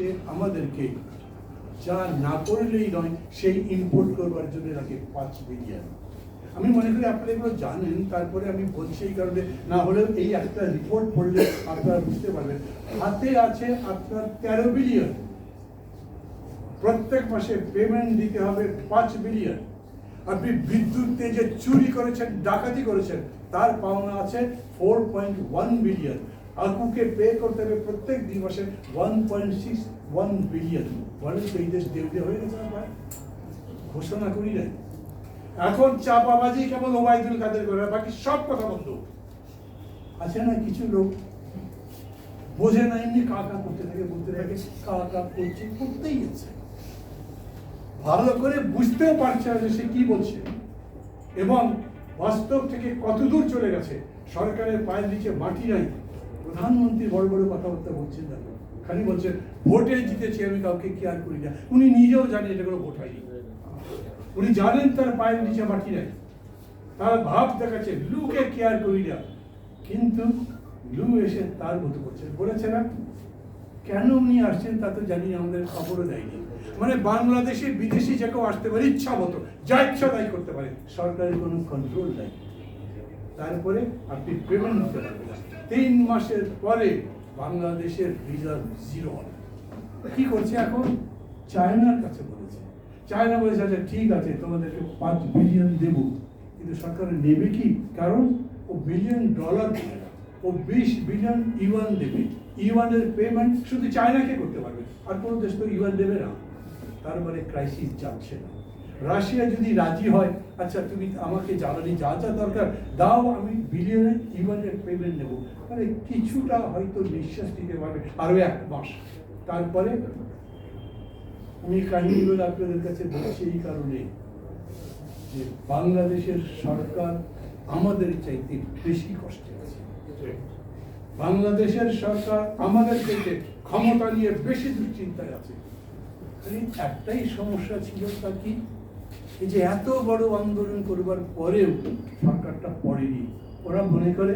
সে আমাদেরকে, যা না করলেই নয়, সেই ইম্পোর্ট করবার জন্য রাখে পাঁচ বিলিয়ন আমি মনে করি আপনারা এগুলো জানেন, তারপরে আমি বলছি এই কারণে, না হলেও এই একটা রিপোর্ট পড়লে আপনারা বুঝতে পারবেন। হাতে আছে আপনার তেরো বিলিয়ন প্রত্যেক মাসে পেমেন্ট দিতে হবে পাঁচ বিলিয়ন আপনি বিদ্যুৎ যে চুরি করেছেন, ডাকাতি করেছেন, তার পাওনা আছে ফোর পয়েন্ট ওয়ান বিলিয়ন আকুকে পে করতে হবে প্রত্যেক দুই মাসে one point six one billion বলেন তো এই দেশ দেউলে হয়ে গেছে আমার ঘোষণা করি নাই। এখন চাপাবাজি কেবল ওবায়দুল কাদের করে বাকি সব কথা বন্ধ। আছে না কিছু লোক? বোঝে না এমনি কাকা করতে থাকে, বলতে থাকে কাকা করছে, করতেই আছে। ভালো করে বুঝতেও পারছে না যে সে কি বলছে। এবং বাস্তব থেকে কতদূর চলে গেছে, সরকারের পায়ের নিচে মাটি নাই। প্রধানমন্ত্রী বড় বড় কথাবার্তা বলছেন না খালি বলছেন ভোটে জিতেছি, আমি কাউকে কেয়ার করি না। উনি নিজেও জানেন এটা কোনো ভোট হয়নি। উনি জানেন তার পায়ের নিচে মাটি নাই। তার ভাব দেখাচ্ছে লুকে কেয়ার করি না। কিন্তু লু এসে তার মতো করছে বলেছে না, কেন উনি আসছেন তা তো জানি আমাদের খবরও দেয়নি। মানে বাংলাদেশে বিদেশি যে কেউ আসতে পারে, ইচ্ছা মতো, যা ইচ্ছা তাই করতে পারে। সরকারের কোনো কন্ট্রোল নাই। তারপরে আপনি পেমেন্ট দিতে পারবেন। তিন মাসের পরে বাংলাদেশের রিজার্ভ জিরো কি করছে এখন? চায়নার কাছে বলেছে। চায়না বলেছে আচ্ছা ঠিক আছে, তোমাদেরকে পাঁচ বিলিয়ন দেব। কিন্তু সরকার নেবে কি? কারণ ও বিলিয়ন ডলার দেবে ও বিশ বিলিয়ন ইউয়ান দেবে। ইউয়ানের পেমেন্ট শুধু চায়নাকে করতে পারবে। আর কোনো দেশ তো ইউয়ান দেবে না। তার মানে ক্রাইসিস যাচ্ছে না। রাশিয়া যদি রাজি হয় আচ্ছা তুমি আমাকে জ্বালানি যা যা দরকার, দাও, আমি বিলিয়নের ইউয়ানের পেমেন্ট নেব। মানে কিছুটা হয়তো নিঃশ্বাস নিতে পারবে আরও এক মাস। তারপরে আমি কাহিনীগুলো আপনাদের কাছে বলছি এই কারণে যে বাংলাদেশের সরকার আমাদের চাইতে বেশি কষ্টে আছে। বাংলাদেশের সরকার আমাদের চাইতে ক্ষমতা নিয়ে বেশি দুশ্চিন্তায় আছে। একটাই সমস্যা ছিল তা কি? এই যে এত বড় আন্দোলন করবার পরেও সরকারটা পড়েনি। ওরা মনে করে,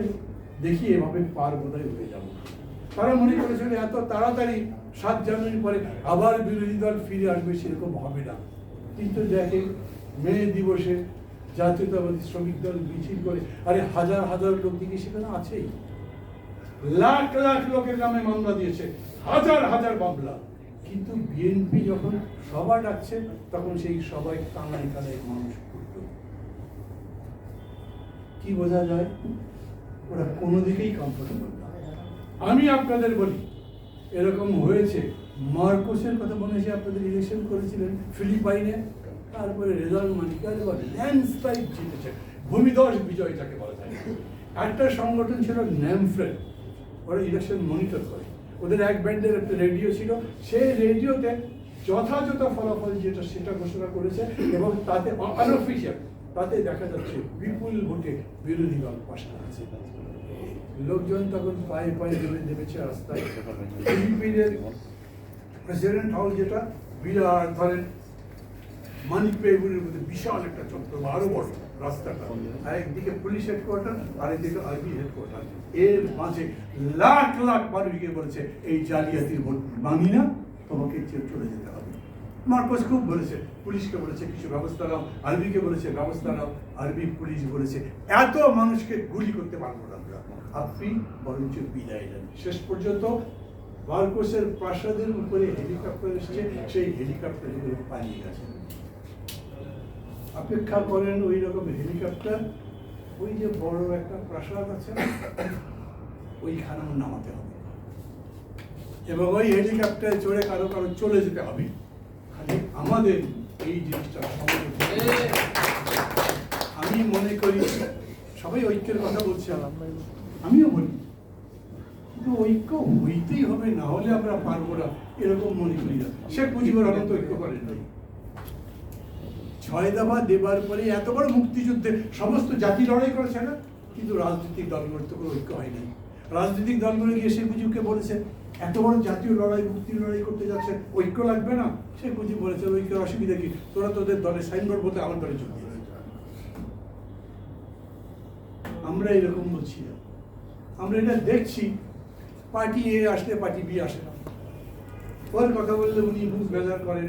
দেখি এভাবে পার বোধহয় হয়ে যাব। তারা মনে করেছিল এত তাড়াতাড়ি সাত জানুয়ারি পরে আবার বিরোধী দল ফিরে আসবে, সেরকম হবে না। কিন্তু দেখে, মে দিবসে জাতীয়তাবাদী শ্রমিক দল মিছিল করে, আরে হাজার হাজার লোক দিকে সেখানে আছেই। লাখ লাখ লোকের নামে মামলা দিয়েছে, হাজার হাজার মামলা। কিন্তু বিএনপি যখন সভা ডাকছে, তখন সেই সবাই কানায় কানায় মানুষ করত কি বোঝা যায়? ওরা কোনো দিকেই কমফোর্টেবল না। আমি আপনাদের বলি, এরকম হয়েছে। মার্কোসের কথা মনে হয়েছে আপনাদের ইলেকশন করেছিলেন ফিলিপাইনে, তারপরে রেজাল্ট মানিকার বা ল্যান্ডস্লাইড জিতেছে। ভূমিদশ বিজয় যাকে বলা যায়। একটা সংগঠন ছিল ন্যামফ্রেড, ওরা ইলেকশন মনিটর করে। ওদের এক ব্যান্ডের একটা রেডিও ছিল। সেই রেডিওতে যথাযথ ফলাফল যেটা সেটা ঘোষণা করেছে এবং তাতে আনঅফিসিয়াল তাতে দেখা যাচ্ছে বিপুল ভোটে বিরোধী দল পাশ করেছে লোকজন তখন পায়ে পায়ে জমে নেমেছে রাস্তায়। প্রেসিডেন্ট হল যেটা বিরাট ধরেন মধ্যে বিশাল একটা চত্বর আরও বড় রাস্তাটা। একদিকে পুলিশ হেডকোয়ার্টার আর একদিকে আর্মি হেডকোয়ার্টার এর মাঝে লাখ লাখ মানুষ গিয়ে বলেছে, এই জালিয়াতির না, তোমাকে চলে যেতে হবে। মার্কোস খুব বলেছে, পুলিশকে বলেছে, কিছু ব্যবস্থা নাও। বলেছে, ব্যবস্থা নাও। পুলিশ বলেছে, এত মানুষকে গুলি করতে পারব না আপনি বরঞ্চ বিদায় নেন। শেষ পর্যন্ত মার্কোসের প্রাসাদের উপরে হেলিকপ্টার এসেছে, সেই হেলিকপ্টারে পালিয়ে গেছে। অপেক্ষা করেন ওই রকম হেলিকপ্টার ওই যে বড় একটা প্রাসাদ আছে না, ওইখানে নামাতে হবে। এবং ওই হেলিকপ্টারে চড়ে কারও কারও চলে যেতে হবে। খালি আমাদের এই জিনিসটা আমি মনে করি সবাই ঐক্যের কথা বলছে আমিও বলি। কিন্তু ঐক্য হইতেই হবে না হলে আমরা পারব না এরকম মনে করি না। শেখ মুজিবুর রহমান ঐক্য করেন নাই। ছয় দফা দেবার পরে এত বড় মুক্তিযুদ্ধে সমস্ত জাতি লড়াই করেছে না? কিন্তু রাজনৈতিক দলগুলোর তো কোনো ঐক্য হয়নি রাজনৈতিক দলগুলো গিয়ে শেখ মুজিবকে বলেছে, এত বড় জাতীয় লড়াই, মুক্তির লড়াই করতে যাচ্ছে, ঐক্য লাগবে না? শেখ মুজিব বলেছে, ঐক্যের অসুবিধা কি? তোরা তোদের দলে সাইনবোর্ড বলতে আমার দলে যোগ দিয়ে আমরা এরকম বলছি আমরা এটা দেখছি। পার্টি এ আসলে, পার্টি বি আসে না। ওর কথা বললে উনি মুখ বেজার করেন।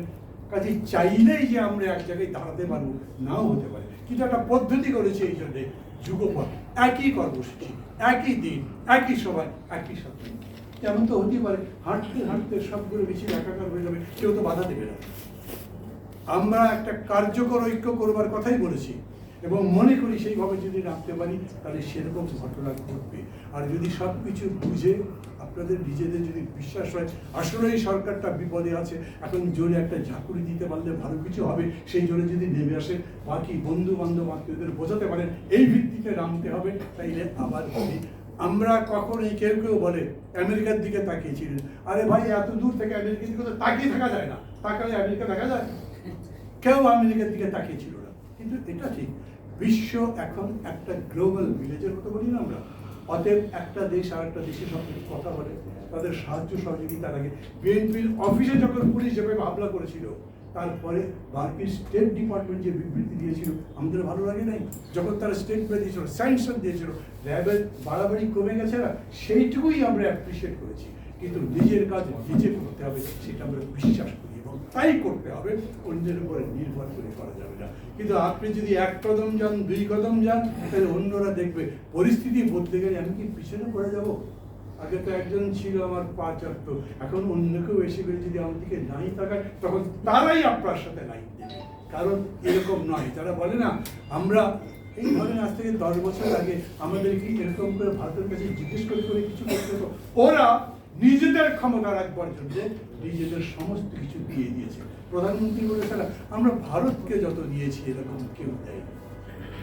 কাজে চাইলেই যে আমরা এক জায়গায় দাঁড়াতে পারব, নাও হতে পারে। কিন্তু একটা পদ্ধতি করেছে এই জন্যে যুগপথ একই কর্মসূচি, একই দিন, একই সময়, একই সাথে তেমন তো হতেই পারে, হাঁটতে হাঁটতে সবগুলো বেশি একাকার হয়ে যাবে, কেউ তো বাধা দেবে না। আমরা একটা কার্যকর ঐক্য করবার কথাই বলেছি, এবং মনে করি সেইভাবে যদি রাখতে পারি, তাহলে সেরকম ঘটনা ঘটবে। আর যদি সব কিছু বুঝে আপনাদের নিজেদের যদি বিশ্বাস হয় আসলে এই সরকারটা বিপদে আছে। এখন জোরে একটা ঝাঁকুনি দিতে পারলে ভালো কিছু হবে, সেই জোরে যদি নেমে আসে বাকি বন্ধু বান্ধব আত্মীয়দের বোঝাতে পারেন, এই ভিত্তিতে নামতে হবে, তাইলে আবার আমরা কখনোই কেউ কেউ বলে, আমেরিকার দিকে তাকিয়েছিলেন আরে ভাই, এত দূর থেকে আমেরিকার দিকে তাকিয়ে থাকা যায় না। তাকালে আমেরিকা দেখা যায়? কেউ আমেরিকার দিকে তাকিয়েছিল না। কিন্তু এটা ঠিক, বিশ্ব এখন একটা গ্লোবাল ভিলেজের মতো বলি না আমরা। অতএব একটা দেশ আর একটা দেশের সঙ্গে কথা বলে, তাদের সাহায্য সহযোগিতা লাগে বিএনপির অফিসে যখন পুলিশ যেভাবে হামলা করেছিল, তারপরে মার্কিন স্টেট ডিপার্টমেন্ট যে বিবৃতি দিয়েছিল, আমাদের ভালো লাগে নাই? যখন তারা স্টেটমেন্ট দিয়েছিল স্যাংশন দিয়েছিল র্যাবের বাড়াবাড়ি কমে গেছে না? সেইটুকুই আমরা অ্যাপ্রিসিয়েট করেছি। কিন্তু নিজের কাজ নিজে করতে হবে, সেটা আমরা বিশ্বাস করি। তাই করতে হবে, অন্যের উপরে নির্ভর করে করা যাবে না। কিন্তু আপনি যদি এক কদম যান, দুই কদম যান, তাহলে অন্যরা দেখবে, পরিস্থিতি বদলে গেলে আমি কি পিছনে পড়ে যাব? আগে তো একজন ছিল আমার পা চাটতো এখন অন্য কেউ এসে করে যদি আমার দিকে নাই তাকায়, তখন তারাই আপনার সাথে লাইন দেবে। কারণ এরকম নয়, তারা বলে না, আমরা এই ধরেন আজ থেকে দশ বছর আগে আমাদেরকে এরকম করে ভারতের কাছে জিজ্ঞেস করে করে কিছু করতে ওরা নিজেদের ক্ষমতা রাখবার জন্য নিজেদের সমস্ত কিছু দিয়ে দিয়েছে। প্রধানমন্ত্রী বলে তারা আমরা ভারতকে যত দিয়েছি, এরকম কেউ দেয়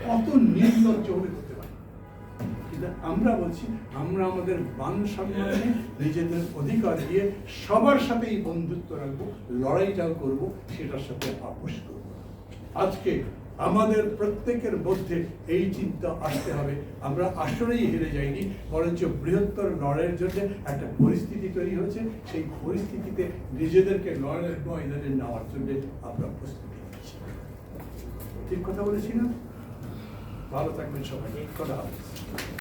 কত নির্লজ্জ হলে হতে পারে কিন্তু আমরা বলছি, আমরা আমাদের মান সম্মানে নিজেদের অধিকার দিয়ে সবার সাথেই বন্ধুত্ব রাখব, লড়াইটাও করব, সেটার সাথে আপোষ করব। আজকে আমাদের প্রত্যেকের মধ্যে এই চিন্তা আসতে হবে। আমরা আসলেই হেরে যাইনি, বরঞ্চ বৃহত্তর লড়াইয়ের জন্য একটা পরিস্থিতি তৈরি হয়েছে। সেই পরিস্থিতিতে নিজেদেরকে লড়াইয়ের ময়দানে নেওয়ার জন্য আমরা প্রস্তুতি ঠিক কথা বলেছি না? ভালো থাকবেন সবাই। কথা